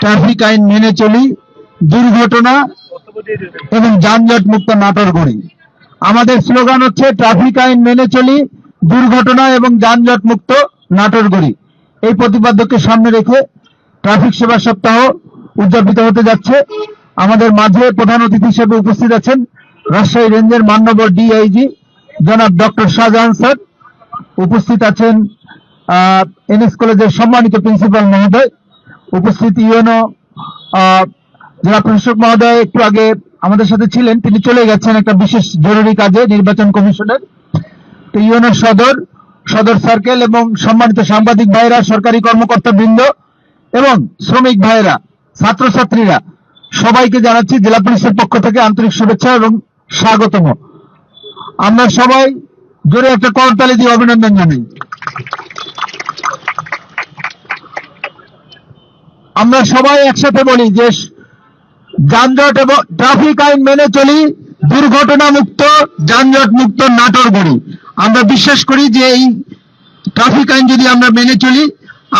Traffic আইন মেনে চলি, দুর্ঘটনা এবং যানজট মুক্ত নাটোর গড়ি। আমাদের স্লোগান হচ্ছে, ট্রাফিক আইন মেনে চলি, দুর্ঘটনা এবং যানজট মুক্ত নাটোর গড়ি। এই প্রতিপাদ্যকে সামনে রেখে ট্রাফিক সেবা সপ্তাহ উদযাপিত হতে যাচ্ছে। আমাদের মাঝে প্রধান অতিথি হিসেবে উপস্থিত আছেন রাজশাহী রেঞ্জের মান্যবর ডিআইজি জনাব ডক্টর শাহজাহান স্যার। উপস্থিত আছেন এনএস কলেজের সম্মানিত প্রিন্সিপাল মহোদয়, উপস্থিত ইউএনও জেলা প্রশাসক মহোদয়, একটু আগে আমাদের সাথে ছিলেন, তিনি চলে গেছেন একটা বিশেষ জরুরি কাজে, নির্বাচন কমিশনের। তো ইউএনও সদর সদর সার্কেল এবং সম্মানিত সাংবাদিক ভাইরা, সরকারি কর্মকর্তা বৃন্দ এবং শ্রমিক ভাইরা, ছাত্রছাত্রীরা, সবাইকে জানাচ্ছি জেলা পুলিশের পক্ষ থেকে আন্তরিক শুভেচ্ছা এবং স্বাগতম। আমরা সবাই জোরে একটা করতালি দিয়ে অভিনন্দন জানাই। আমরা সবাই একসাথে বলি যে, যানজট এবং ট্রাফিক আইন মেনে চলি দুর্ঘটনা মুক্ত যানজট মুক্ত নাটোর গড়ি। আমরা বিশ্বাস করি যে এই ট্রাফিক আইন যদি আমরা মেনে চলি,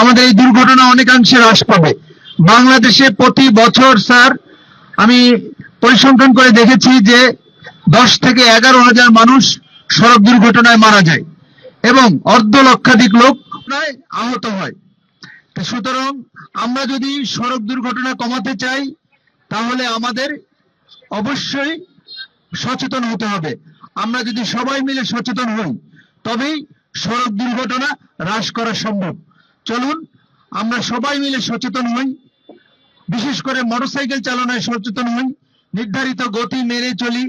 আমাদের এই দুর্ঘটনা অনেকাংশে হ্রাস পাবে। বাংলাদেশে প্রতি বছর, স্যার, আমি পরিসংখ্যান করে দেখেছি যে দশ থেকে এগারো হাজার মানুষ সড়ক দুর্ঘটনায় মারা যায় এবং অর্ধ লক্ষাধিক লোক প্রায় আহত হয়। সুতরাং আমরা যদি সড়ক দুর্ঘটনা কমাতে চাই, তাহলে আমাদের অবশ্যই সচেতন হতে হবে। আমরা যদি সবাই মিলে সচেতন হই, তবেই সড়ক দুর্ঘটনা হ্রাস করা সম্ভব। চলুন, আমরা সবাই মিলে সচেতন হই, বিশেষ করে মোটরসাইকেল চালনায় সচেতন হই, নির্ধারিত গতি মেনে চলি,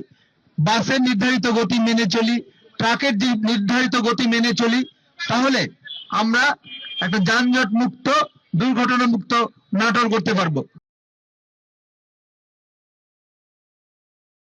বাসের নির্ধারিত গতি মেনে চলি, ট্রাকের নির্ধারিত গতি মেনে চলি, তাহলে আমরা একটা যানজট মুক্ত দুর্ঘটনা মুক্ত নাটোর করতে পারব।